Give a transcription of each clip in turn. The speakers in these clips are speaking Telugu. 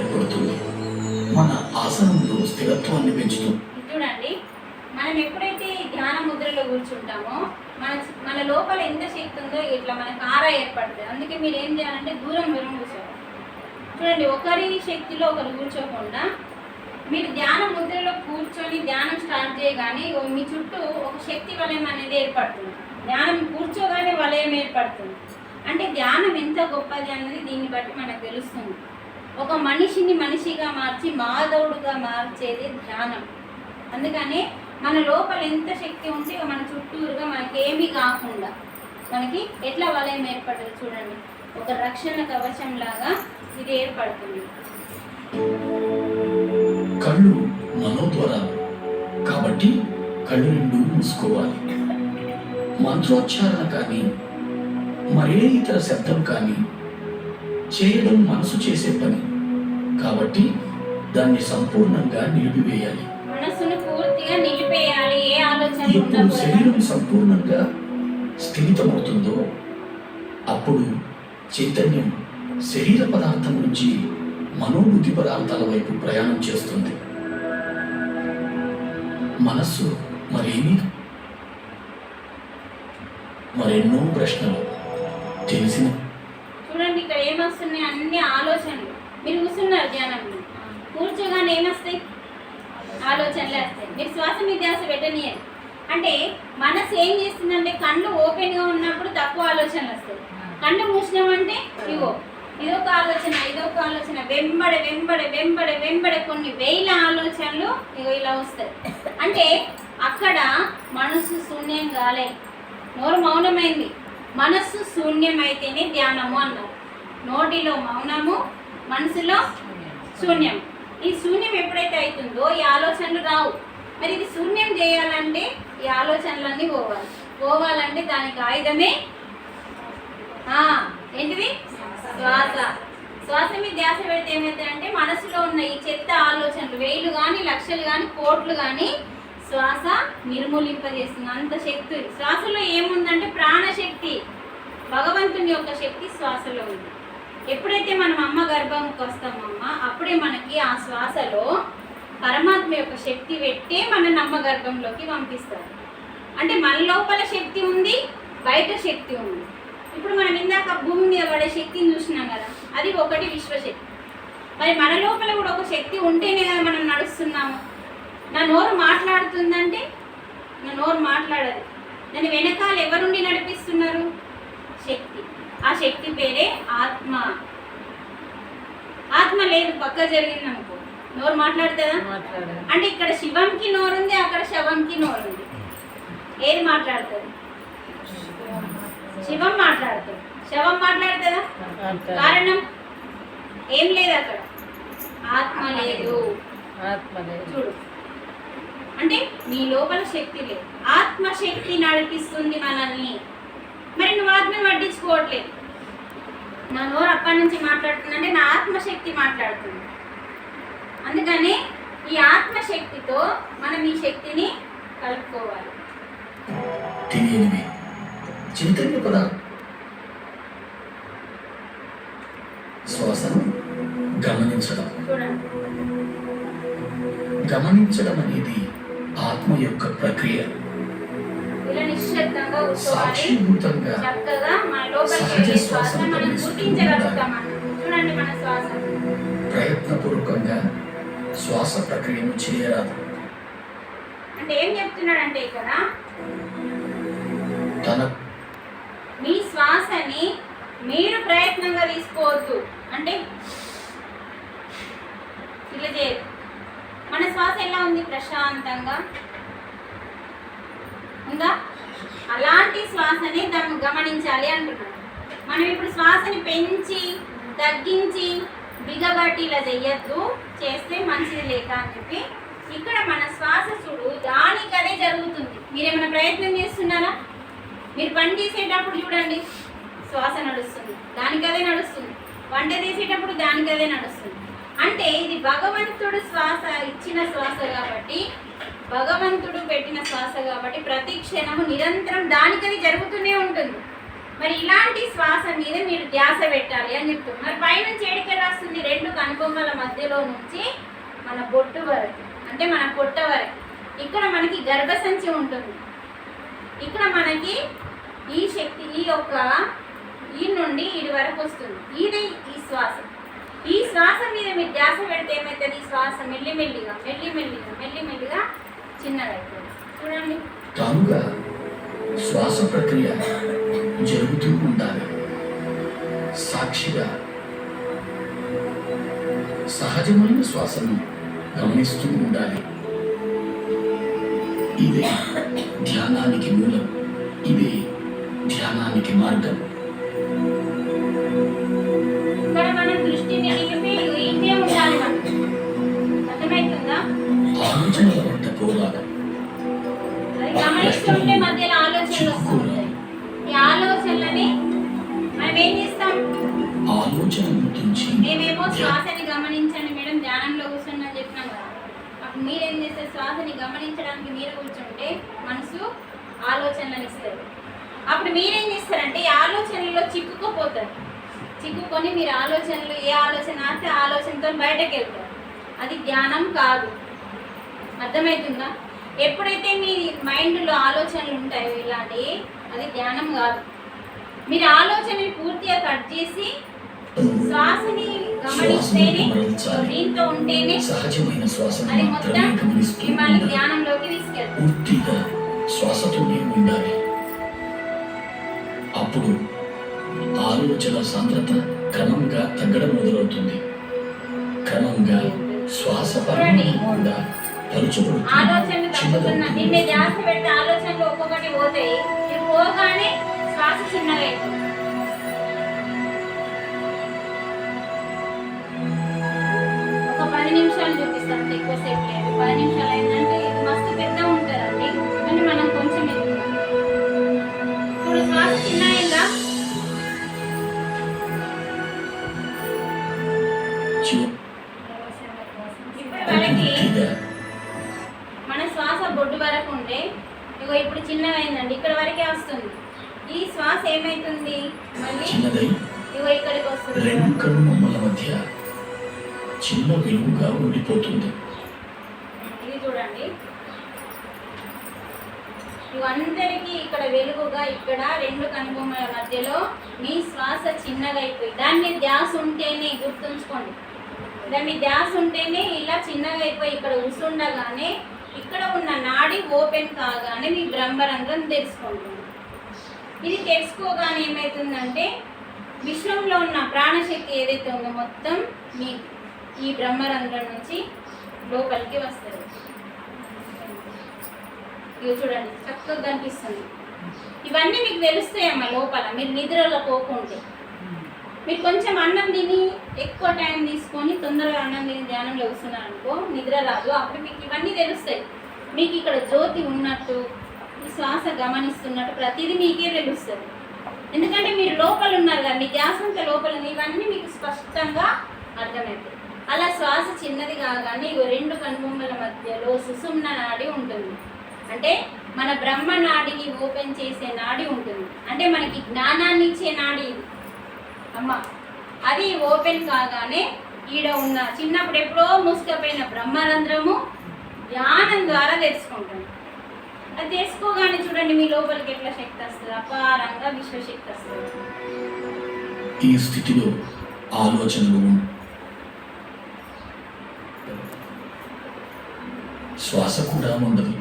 ఏర్పడుతుంది. మన ఆసనంలో స్థిరత్వాన్ని పెంచుతుంది చూడండి మనం ఎప్పుడైతే ధ్యాన ముద్రలో కూర్చుంటామో మన మన లోపల ఎంత శక్తి ఉందో ఇట్లా మనకు ఆరా ఏర్పడుతుంది. అందుకే మీరు ఏం చేయాలంటే దూరం దూరం కూర్చోవాలి. చూడండి ఒకరి శక్తిలో ఒకరు కూర్చోకుండా మీరు ధ్యాన ముద్రలో కూర్చొని ధ్యానం స్టార్ట్ చేయగానే మీ చుట్టూ ఒక శక్తి వలయం అనేది ఏర్పడుతుంది. ధ్యానం కూర్చోగానే వలయం ఏర్పడుతుంది. అంటే ధ్యానం ఎంత గొప్పది అన్నది దీన్ని బట్టి మనకు తెలుస్తుంది. ఒక మనిషిని మనిషిగా మార్చి మాధవుడుగా మార్చేది ధ్యానం. అందుకని మన లోపల ఎంత శక్తి ఉంటే మన చుట్టూరుగా మనకేమీ కాకుండా మనకి ఎట్లా వలయం ఏర్పడుతుంది చూడండి. ఒక రక్షణ కవచం లాగా ఇది ఏర్పడుతుంది. కళ్ళు మనోద్వారాలు. కాబట్టి కళ్ళు రెండు మూసుకోవాలి. మంత్రోచ్చారణ కానీ మరే ఇతర శబ్దం కానీ చేయడం మనసు చేసే పని. కాబట్టి దాన్ని సంపూర్ణంగా నిలిపివేయాలి. మనస్సును పూర్తిగా నిలిపేయాలి ఏ ఆలోచన ఎప్పుడు శరీరం సంపూర్ణంగా స్థిమితమవుతుందో అప్పుడు చైతన్యం శరీర పదార్థం నుంచి మనోబుద్ధి పదార్థాల వైపు ప్రయాణం చేస్తుంది. మనస్సు మరేమీ మరెన్నో ప్రశ్నలు తెలిసిన చూడండి ఇక్కడ ఏమొస్తున్నాయి? అన్ని ఆలోచనలు. మీరు కూర్చున్నారు ధ్యానంలో. కూర్చోగానే ఏమొస్తాయి? ఆలోచనలు వస్తాయి. మీరు శ్వాస మీద ధ్యాస పెట్టనియాలి అంటే మనసు ఏం చేస్తుందంటే కళ్ళు ఓపెన్గా ఉన్నప్పుడు తక్కువ ఆలోచనలు వస్తాయి. కళ్ళు మూసినామంటే ఇగో ఇదొక ఆలోచన ఇదొక ఆలోచన. వెంబడే వెంబడే వెంబడే వెంబడే కొన్ని వేల ఆలోచనలు ఇగో ఇలా వస్తాయి. అంటే అక్కడ మనసు శూన్యం కాలే. నోరు మౌనమైంది. మనస్సు శూన్యమైతేనే ధ్యానము అన్నారు నోటిలో మౌనము మనసులో శూన్యం. ఈ శూన్యం ఎప్పుడైతే అవుతుందో ఈ ఆలోచనలు రావు. మరి ఇది శూన్యం చేయాలంటే ఈ ఆలోచనలన్నీ పోవాలి. పోవాలంటే దానికి ఆయుధమే ఏంటిది? శ్వాస. శ్వాస మీద ధ్యాస పెడితే ఏమవుతుందంటే మనసులో ఉన్న ఈ చెత్త ఆలోచనలు వేలు కానీ లక్షలు కానీ కోట్లు కానీ శ్వాస నిర్మూలింపజేస్తుంది. అంత శక్తి. శ్వాసలో అంటే ప్రాణశక్తి భగవంతుని యొక్క శక్తి శ్వాసలో ఉంది. ఎప్పుడైతే మనం అమ్మ గర్భంకి వస్తామమ్మ అప్పుడే మనకి ఆ శ్వాసలో పరమాత్మ యొక్క శక్తి పెట్టే మన అమ్మ గర్భంలోకి పంపిస్తారు. అంటే మన లోపల శక్తి ఉంది బయట శక్తి ఉంది. ఇప్పుడు మనం ఇందాక భూమి మీద పడే శక్తిని చూసినాం కదా అది ఒకటి విశ్వశక్తి. మరి మన లోపల కూడా ఒక శక్తి ఉంటేనే కదా మనం నడుస్తున్నాము. నా నోరు మాట్లాడుతుందంటే నా నోరు మాట్లాడదు. నన్ను వెనకాల ఎవరుండి నడిపిస్తున్నారు? శక్తి. ఆ శక్తి పేరే ఆత్మ. ఆత్మ లేదు పక్క జరిగింది అనుకో నోరు మాట్లాడుతుందా? అంటే ఇక్కడ శివంకి నోరుంది అక్కడ శవంకి నోరుంది. ఏది మాట్లాడుతుంది? శివం మాట్లాడుతుంది. శవం మాట్లాడుతుందా? కారణం? ఏం లేదు అక్కడ. ఆత్మ లేదు. చూడు. అంటే నీ లోపల శక్తి లేదు. ఆత్మశక్తి నడిపిస్తుంది మనల్ని. మరి నువ్వు ఆత్మని పట్టించుకోవట్లేదు నా నోరు అప్పటి నుంచి మాట్లాడుతుందంటే నా ఆత్మశక్తి మాట్లాడుతుంది. అందుకని ఈ ఆత్మశక్తితో మనం ఈ శక్తిని కలుపుకోవాలి. చైతన్య శ్వాసను గమనించడం. గమనించడం అనేది ఆత్మ యొక్క ప్రక్రియ సాక్షిభూతంగా సహజ ప్రయత్నపూర్వకంగా శ్వాస ప్రక్రియను చేయరాదు. అంటే ఏం చెప్తున్నాడంటే ఇక్కడ? తన మీ శ్వాసని మీరు ప్రయత్నంగా తీసుకోవద్దు. అంటే ఇలా మన శ్వాస ఎలా ఉంది ప్రశాంతంగా? ఉందా? అలాంటి శ్వాసని దాన్ని గమనించాలి అంటున్నాడు. మనం ఇప్పుడు శ్వాసని పెంచి తగ్గించి బిగబట్టి ఇలా చెయ్యొద్దు చేస్తే మంచిది లేక అని చెప్పి ఇక్కడ మన శ్వాస చూడు దానికి అదే జరుగుతుంది. మీరేమైనా ప్రయత్నం చేస్తున్నారా? మీరు పని చేసేటప్పుడు చూడండి శ్వాస నడుస్తుంది. దానికి అదే నడుస్తుంది. వంట చేసేటప్పుడు దానికి అదే నడుస్తుంది. అంటే ఇది భగవంతుడు శ్వాస ఇచ్చిన శ్వాస కాబట్టి భగవంతుడు పెట్టిన శ్వాస కాబట్టి ప్రతి క్షణము నిరంతరం దానికది జరుగుతూనే ఉంటుంది. మరి ఇలాంటి శ్వాస మీద మీరు ధ్యాస పెట్టాలి అని చెప్తుంది మరి పైనుంచి ఏడికెళ్ళి వస్తుంది రెండు కనుబొమ్మల మధ్యలో నుంచి మన బొట్టు వరకు అంటే మన పొట్ట వరకు. ఇక్కడ మనకి గర్భసంచి ఉంటుంది. ఇక్కడ మనకి ఈ శక్తి ఈ యొక్క ఈ నుండి ఇది వరకు వస్తుంది. ఇది ఈ శ్వాస. ఈ శ్వాస మీద మీరు ధ్యాస పెడితే ఏమవుతుంది ఈ శ్వాస మెల్లిమెల్లిగా మెల్లిమెల్లిగా మెల్లిమెల్లిగా చిన్నదవుతుంది చూడండి. తాముగా శ్వాస ప్రక్రియ జరుగుతూ ఉండాలి. సాక్షిగా సహజమైన శ్వాసను గమనిస్తూ ఉండాలి. ఇదే ధ్యానానికి మూలం ఇదే ధ్యానానికి మార్గం. ఆలోచనల అది గమనిస్తుంటే మధ్యలో ఆలోచనలు వస్తూ ఉంటాయి ఈ ఆలోచనలని మనం ఏం చేస్తాం? ఆలోచన గుర్తించి మేమేమో శ్వాసని గమనించండి మేడం ధ్యానంలో కూర్చోండి చెప్పినాం కదా. అప్పుడు మీరేం చేస్తారు? శ్వాసని గమనించడానికి మీరు కూర్చుంటే మనసు ఆలోచనలను ఇస్తారు అప్పుడు మీరేం చేస్తారంటే ఈ ఆలోచనలో చిక్కుకుపోతారు. చిక్కుకొని మీరు ఆలోచనలు ఏ ఆలోచన ఆ ఆలోచనతో బయటకు వెళ్తారు. అది ధ్యానం కాదు. అర్థమవుతుందా? ఎప్పుడైతే మీ మైండ్లో ఆలోచనలు ఉంటాయో ఇలాంటివి అది ధ్యానం కాదు. మీరు ఆలోచనని పూర్తిగా కట్ చేసి శ్వాసని గమనిస్తేనే దీంతో ఉంటేనే సహజమైన అది మొత్తం మిమ్మల్ని ఉండాలి. శ్వాసతోనే ఉండాలి. అప్పుడు ఆలోచన సాంద్రత క్రమంగా తగ్గడం మొదలవుతుంది. క్రమంగా శ్వాస కూడా పలుచబడుతుంది ఆలోచనలు తగ్గుతున్నా నిన్నే ధ్యాస పెడితే ఆలోచనలు ఒక్కొక్కటి పోతాయి. ఇవి పోగానే శ్వాస చిన్నగా ఒక పది నిమిషాలు చూపిస్తాను ఎక్కువసేపు లేదు. పది నిమిషాలు అయిందంటే ఇది మస్తు పెద్ద ఉంటుందండి కానీ మనం కొంచెం ఇప్పుడు శ్వాస చిన్న అయిందా? వెలుగుగా రెండు కనుబొమ్మల మధ్యలో మీ శ్వాస చిన్నదైపోయి దాన్ని ధ్యాస ఉంటేనే గుర్తుంచుకోండి. దాన్ని ధ్యాస ఉంటేనే ఇలా చిన్నగా అయిపోయి ఇక్కడ ఉసుండగానే ఇక్కడ ఉన్న నాడి ఓపెన్ కాగానే మీ బ్రహ్మరంధ్రం తెలుసుకుంటుంది. ఇది తెలుసుకోగానే ఏమవుతుందంటే విశ్వంలో ఉన్న ప్రాణశక్తి ఏదైతే ఉందో మొత్తం మీ ఈ బ్రహ్మరంధ్రం నుంచి లోపలికి వస్తుంది. ఇవి చూడండి చక్కగా కనిపిస్తుంది. ఇవన్నీ మీకు తెలుస్తాయమ్మా లోపల మీరు నిద్రలో పోకుంటే. మీరు కొంచెం అన్నం తిని ఎక్కువ టైం తీసుకొని తొందరగా అన్నం తిని ధ్యానంలో కూర్చున్నారు అనుకో నిద్ర రాదు. అప్పుడు మీకు ఇవన్నీ తెలుస్తాయి. మీకు ఇక్కడ జ్యోతి ఉన్నట్టు ఈ శ్వాస గమనిస్తున్నట్టు ప్రతిదీ మీకే తెలుస్తుంది. ఎందుకంటే మీరు లోపల ఉన్నారు కదా మీ గ్యాస్ అంతా లోపల ఉంది. ఇవన్నీ మీకు స్పష్టంగా అర్థమవుతాయి. అలా శ్వాస చిన్నది కాగానే రెండు కనుబొమ్మల మధ్యలో సుసుమ్న నాడి ఉంటుంది. అంటే మన బ్రహ్మ నాడిని ఓపెన్ చేసే నాడి ఉంటుంది. అంటే మనకి జ్ఞానాన్ని ఇచ్చే నాడి ఇది. అమ్మ అది ఓపెన్ కాగానే ఈడ ఉన్న చిన్నప్పుడు ఎప్పుడో మూసుకపోయిన బ్రహ్మరంధ్రము ధ్యానం ద్వారా తెలుసుకుంటాం. అది తెలుసుకోగానే చూడండి మీ లోపలికి ఎట్లా శక్తి వస్తుంది. అపారంగా విశ్వశక్తి వస్తుంది. ఈ స్థితిలో ఆలోచనలు శ్వాస కూడా ఉండదు.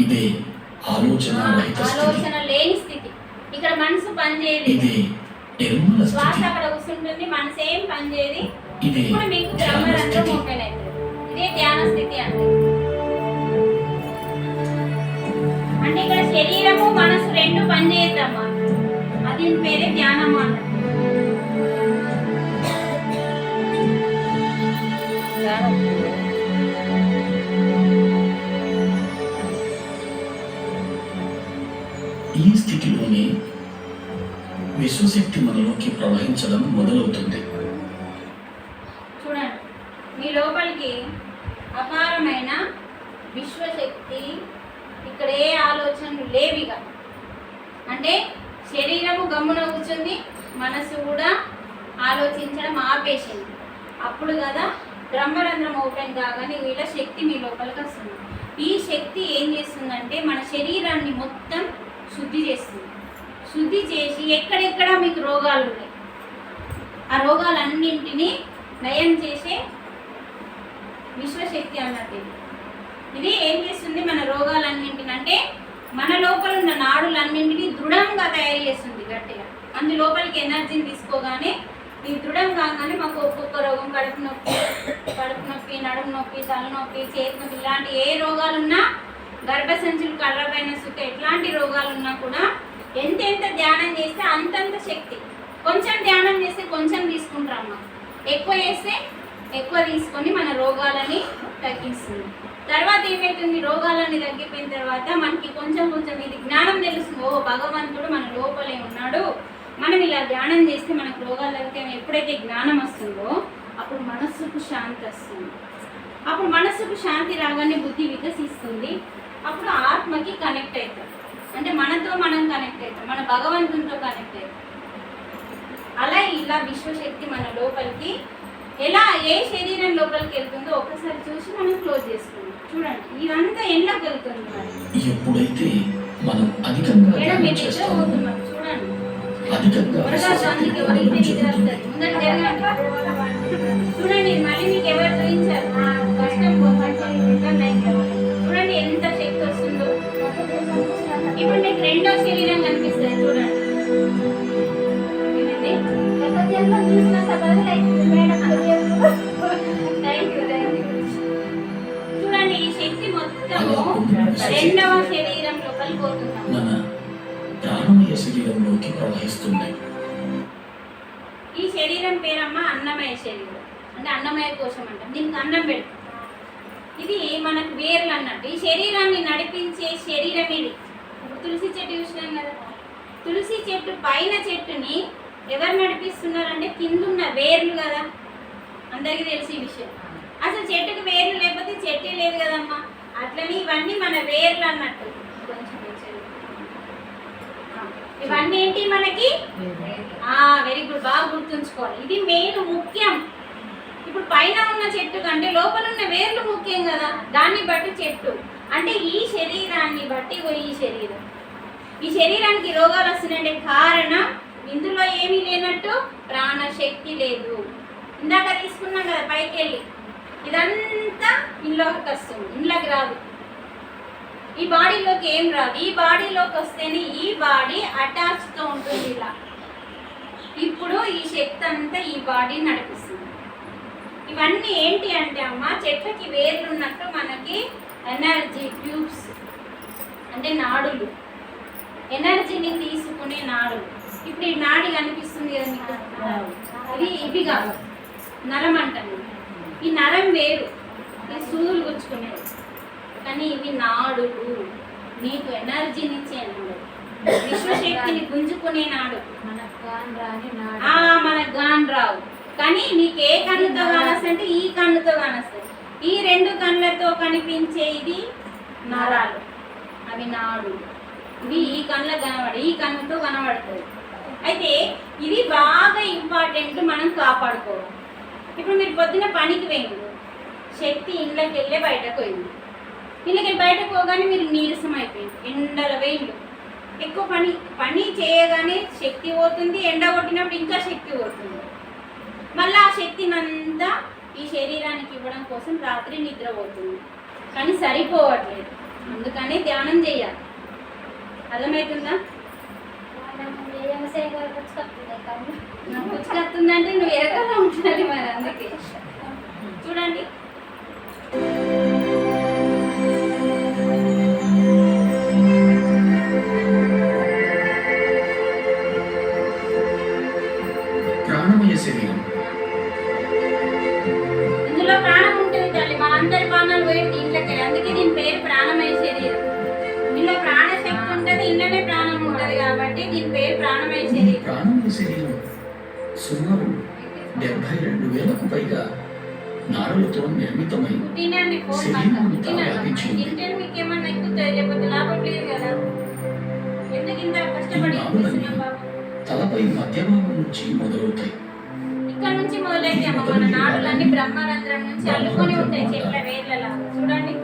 ఇదే ఆలోచన రహిత స్థితి. లేని స్థితి. ఇక్కడ మనసు పనిచేయదు ఇదే నిర్మల శ్వాస అక్కడ కూర్చుంటుంది మనసు ఏం పనిచేయదు. ఇదే ఇప్పుడు మీకు బ్రహ్మరంధ్రం ఓపెన్ అవుతుంది ఇదే ధ్యాన స్థితి అంటే అంటే ఇక్కడ శరీరము మనసు రెండు పనిచేద్దామా అది పేరే ధ్యానం అన్నట్టు విశ్వశక్తి మనలోకి ప్రవహించడం మొదలవుతుంది. చూడండి. మీ లోపలికి అపారమైన విశ్వశక్తి ఇక్కడ ఏ ఆలోచనలు లేవిగా. అంటే శరీరము గమ్మున కూర్చుంది మనసు కూడా ఆలోచించడం ఆపేసింది. అప్పుడు కదా బ్రహ్మరంధ్రం ఓపెన్ కాగానే వీళ్ళ శక్తి మీ లోపలికి వస్తుంది. ఈ శక్తి ఏం చేస్తుందంటే మన శరీరాన్ని మొత్తం శుద్ధి చేస్తుంది. శుద్ధి చేసి ఎక్కడెక్కడ మీకు రోగాలు ఉన్నాయి. ఆ రోగాలన్నింటినీ నయం చేసే విశ్వశక్తి అన్నట్టు ఇది. ఇది ఏం చేస్తుంది? మన రోగాలన్నింటిని అంటే మన లోపల ఉన్న నాడులన్నింటినీ దృఢంగా తయారు చేస్తుంది గట్టిగా. అందు లోపలికి ఎనర్జీని తీసుకోగానే ఈ దృఢం కాగానే మాకు ఒక్కొక్క రోగం కడుపు నొప్పి కడుపు నొప్పి నడుము నొప్పి తలనొప్పి చేతి నొప్పి ఇలాంటి ఏ రోగాలున్నా గర్భసంచులు కర్రపైన సుఖ ఎట్లాంటి రోగాలున్నా కూడా ఎంతెంత ధ్యానం చేస్తే అంతంత శక్తి. కొంచెం ధ్యానం చేస్తే కొంచెం తీసుకుంటారమ్మ. ఎక్కువ చేస్తే ఎక్కువ తీసుకొని మన రోగాలని తగ్గిస్తుంది. తర్వాత ఏమవుతుంది రోగాలని తగ్గిపోయిన తర్వాత మనకి కొంచెం కొంచెం ఇది జ్ఞానం తెలుస్తుంది. ఓ భగవంతుడు మన లోపలే ఉన్నాడు. మనం ఇలా ధ్యానం చేస్తే మనకు రోగాలు తగ్గితే ఎప్పుడైతే జ్ఞానం వస్తుందో అప్పుడు మనస్సుకు శాంతి వస్తుంది. అప్పుడు మనస్సుకు శాంతి రాగానే బుద్ధి వికసిస్తుంది. అప్పుడు ఆత్మకి కనెక్ట్ అవుతుంది అంటే మనతో మనం కనెక్ట్ అవుతాం మన భగవంతునితో కనెక్ట్ అవుతాం. అలా ఇలా విశ్వశక్తి మన లోపలికి ఎలా ఏ శరీరం లోపలికి వెళ్తుందో ఒకసారి చూసి మనం క్లోజ్ చేసుకుందాం. చూడండి ఇదంతా ఎండ్లోకి వెళ్తుంది ఎప్పుడైతే మనం అధికంగా పోతున్నాం? చూడండి. చూడండి మళ్ళీ మీకు రెండవ శరీరం మన ప్రాణమయ శరీరంలోకి ప్రవహిస్తుంది ఈ శరీరం పేరమ్మ అన్నమయ శరీరం. అంటే అన్నమయ కోశం అంటాం. దీనికి అన్నం పెడతాం. ఇది మనకు వేర్లు అన్నట్టు. ఈ శరీరాన్ని నడిపించే శరీరం ఇది. ఇప్పుడు తులసి చెట్టు చూసినాం కదా. తులసి చెట్టు పైన చెట్టుని ఎవరు నడిపిస్తున్నారంటే కిందున్న వేర్లు కదా. అందరికీ తెలిసి ఈ విషయం. అసలు చెట్టుకు వేర్లు లేకపోతే చెట్టే లేదు కదమ్మా. అట్లనే ఇవన్నీ మన వేర్లు అన్నట్టు. ఇవన్నీ ఏంటి మనకి? వెరీ గుడ్ బాగా గుర్తుంచుకోవాలి. ఇది మెయిన్ ముఖ్యం. ఇప్పుడు పైన ఉన్న చెట్టు కంటే లోపల ఉన్న వేర్లు ముఖ్యం కదా. దాన్ని బట్టి చెట్టు. అంటే ఈ శరీరాన్ని బట్టి ఈ శరీరం. ఈ శరీరానికి రోగాలు వస్తున్నాయంటే కారణం ఇందులో ఏమీ లేనట్టు ప్రాణశక్తి లేదు. ఇందాక తీసుకున్నాం కదా పైకి వెళ్ళి ఇదంతా ఇంట్లోకి వస్తుంది ఇంట్లోకి రాదు. ఈ బాడీలోకి ఏం రాదు. ఈ బాడీలోకి వస్తేనే ఈ బాడీ అటాచ్తో ఉంటుంది ఇలా. ఇప్పుడు ఈ శక్తి అంతా ఈ బాడీ నడిపిస్తుంది. ఇవన్నీ ఏంటి అంటే అమ్మ చెట్లకి వేర్లు ఉన్నట్టు మనకి ఎనర్జీ ట్యూబ్స్ అంటే నాడులు. ఎనర్జీని తీసుకునే నాడులు. ఇప్పుడు ఈ నాడి కనిపిస్తుంది కదా మీకు? ఇది ఇవి కాదు. నరం అంటాను ఈ నరం వేరు. ఈ సూదులు గుచ్చుకునేది. కానీ ఇవి నాడులు నీకు ఎనర్జీనిచ్చే నాడు. విశ్వశక్తిని గుంజుకునే నాడు. ఆ మనకు గాన్ రావు. కానీ నీకు ఏ కన్నుతో కానొస్తుంటే ఈ కన్నుతో కానొస్తాయి. ఈ రెండు కళ్ళతో కనిపించే ఇది నరాలు. అవి నాడు. ఇవి ఈ కళ్ళకు కనబడి ఈ కన్నుతో కనబడుతుంది అయితే ఇది బాగా ఇంపార్టెంట్ మనం కాపాడుకోవాలి. ఇప్పుడు మీరు పొద్దున పనికి పోయింది శక్తి ఇంట్లోకి వెళ్ళే బయటకు పోయింది ఇళ్ళకి బయటకు పోగానే మీరు నీరసం అయిపోయింది ఎండల వేయండి ఎక్కువ పని పని చేయగానే శక్తి పోతుంది ఎండ కొట్టినప్పుడు ఇంకా శక్తి పోతుంది మళ్ళీ ఆ శక్తినంతా ఈ శరీరానికి ఇవ్వడం కోసం రాత్రి నిద్ర పోతుంది కానీ సరిపోవట్లేదు అందుకని ధ్యానం చేయాలి అర్థమవుతుందా నాకు వచ్చినట్టుందంటే నువ్వు ఎరగలా ఉంటుంది మరి అందుకే. చూడండి. తింటే మీకు ఏమన్నా ఎక్కుతుంది లేకపోతే లాభం లేదు కదా. ఎందుకు ఇంత కష్టపడి చేస్తున్నాం బాబు? తలపై మధ్య భాగం నుంచి మొదలవుతాయి. ఇక్కడ నుంచి మొదలైతే అమ్మ మన నాడులన్నీ నుంచి అల్లుకొని ఉంటాయి చెట్ల వేర్లలా. చూడండి.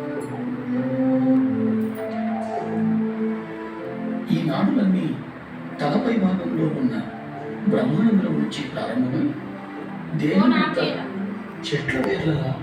ఈ నాడులన్నీ తలపై భాగంలో ఉన్న బ్రహ్మానందం నుంచి ప్రారంభమై చేయడం చెట్ల వేర్ల